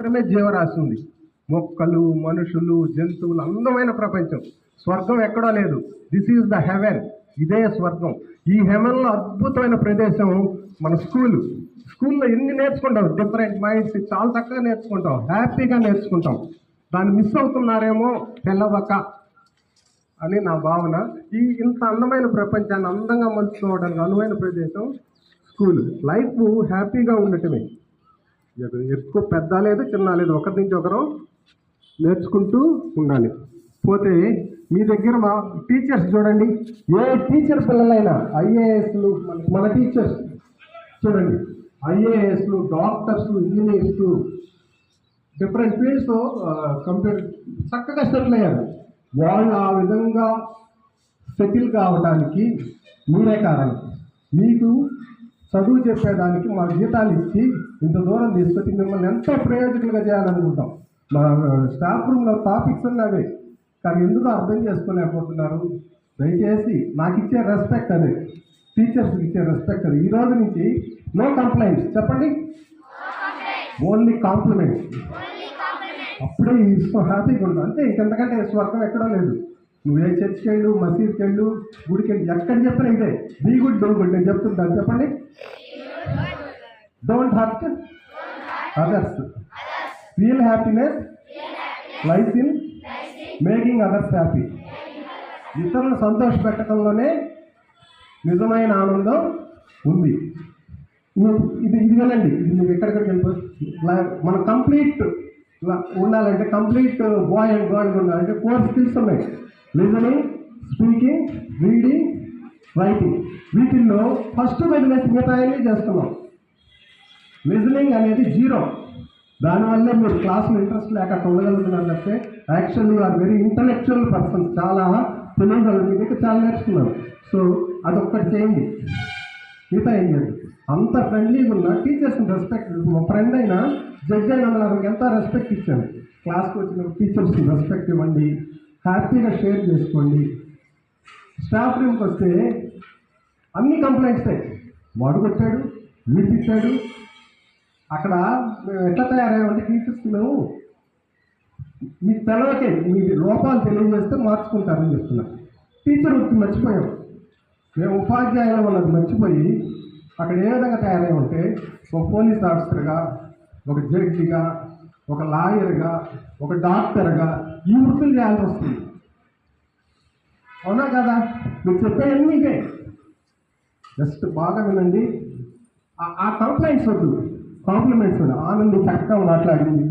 మాత్రమే జీవరాశి ఉంది. మొక్కలు మనుషులు జంతువులు అందమైన ప్రపంచం. స్వర్గం ఎక్కడో లేదు. దిస్ ఈజ్ ద హెవెన్ ఇదే స్వర్గం. ఈ హెవెన్లో అద్భుతమైన ప్రదేశం మన స్కూల్. స్కూల్లో ఎన్ని నేర్చుకుంటాం డిఫరెంట్ మైండ్స్ చాలా చక్కగా నేర్చుకుంటాం. హ్యాపీగా నేర్చుకుంటాం. దాన్ని మిస్ అవుతున్నారేమో తెల్లవక అని నా భావన. ఈ ఇంత అందమైన ప్రపంచాన్ని అందంగా మలుచుకోవడానికి అనువైన ప్రదేశం స్కూల్. లైఫ్ హ్యాపీగా ఉండటమే. ఎక్కువ పెద్ద లేదు చిన్న లేదు. ఒకరి నుంచి ఒకరు నేర్చుకుంటూ ఉండాలి. పోతే మీ దగ్గర మా టీచర్స్ చూడండి. ఏ టీచర్ పిల్లలైనా ఐఏఎస్లు మన టీచర్స్ చూడండి. ఐఏఎస్లు doctors engineers different fields computer చక్కగా సెటిల్ అయ్యారు. వాళ్ళు ఆ విధంగా సెటిల్ కావడానికి మీరే కారణం. మీకు చదువు చెప్పేదానికి మా జీతాలు ఇచ్చి ఇంత దూరం తీసుకొచ్చి మిమ్మల్ని ఎంతో ప్రయోజకులుగా చేయాలనుకుంటాం? మా స్టాఫ్ రూమ్లో టాపిక్స్ ఉన్నవే. కానీ ఎందుకు అర్థం చేసుకోలేకపోతున్నారు? దయచేసి నాకు ఇచ్చే రెస్పెక్ట్ అదే. టీచర్స్కి ఇచ్చే రెస్పెక్ట్ అది. ఈ రోజు నుంచి నో కంప్లైంట్స్ చెప్పండి. ఓన్లీ కాంప్లిమెంట్స్ అప్పుడే హ్యాపీగా ఉంటుంది అంతే ఇంకెంతకంటే స్వర్గం ఎక్కడో లేదు. నువ్వే చర్చికి వెళ్ళు మసీద్కి వెళ్ళు గుడికి వెళ్ళు ఎక్కడ చెప్పినా ఇదే. బీ గుడ్ డో గుడ్ నేను చెప్తుంటాను చెప్పండి. Don't hurt others feel happiness life in making others happy ఇతరులను సంతోషపెట్టడంలోనే నిజమైన ఆనందం ఉంది. ఇది ఇది వినండి ఇది నువ్వు ఎక్కడెక్కడ వెళ్ళిపోతుంది మన కంప్లీట్ ఉండాలంటే కంప్లీట్ బాయ్ అండ్ గర్ల్ ఉండాలంటే ఫోర్ స్కిల్స్ ఉన్నాయి. లిజనింగ్ స్పీకింగ్ రీడింగ్ రైటింగ్ వీటిల్లో ఫస్ట్ వదిలేసి మిగతా అన్నీ చేస్తున్నాం. లిజనింగ్ అనేది జీరో దానివల్ల మీరు క్లాసులో ఇంట్రెస్ట్ లేక అక్కడ ఉండగలుగుతున్నారు తప్పితే actual are very intellectual persons చాలా తెలియగలరు మీ చాలా నేర్చుకున్నారు. సో అదొక్కటి చేయండి. మిగతా ఏం చేయదు అంత ఫ్రెండ్లీగా ఉన్న టీచర్స్ని రెస్పెక్ట్ మా ఫ్రెండ్ అయినా జడ్జ్ అయినా నాకు ఎంత రెస్పెక్ట్ ఇచ్చాను క్లాస్కి వచ్చిన టీచర్స్కి రెస్పెక్ట్ ఇవ్వండి హ్యాపీగా షేర్ చేసుకోండి. స్టాఫ్ రూమ్కి వస్తే అన్ని కంప్లైంట్సే వాడు కొట్టాడు వీడు తిట్టాడు. అక్కడ మేము ఎట్లా తయారయ్యామంటే టీచర్స్ మేము మీకు తెలవకే మీ లోపాలు తెలియజేస్తే మార్చుకుంటారని చెప్తున్నా. టీచర్ వృత్తి మర్చిపోయాం. మేము ఉపాధ్యాయుల వాళ్ళకి మర్చిపోయి అక్కడ ఏ విధంగా తయారై ఉంటే ఒక పోలీస్ ఆఫీసర్గా ఒక జడ్జిగా ఒక లాయర్గా ఒక డాక్టర్గా ఈ వృత్తులు చేయాల్సి వస్తుంది. అవునా కదా? మీరు చెప్పేవన్నీ ఇవే. జస్ట్ బాగా వినండి. ఆ- ఆ కంప్లైంట్స్ వద్దు. కాంప్లిమెంట్స్ వద్దు. ఆనంది చక్కగా మాట్లాడింది.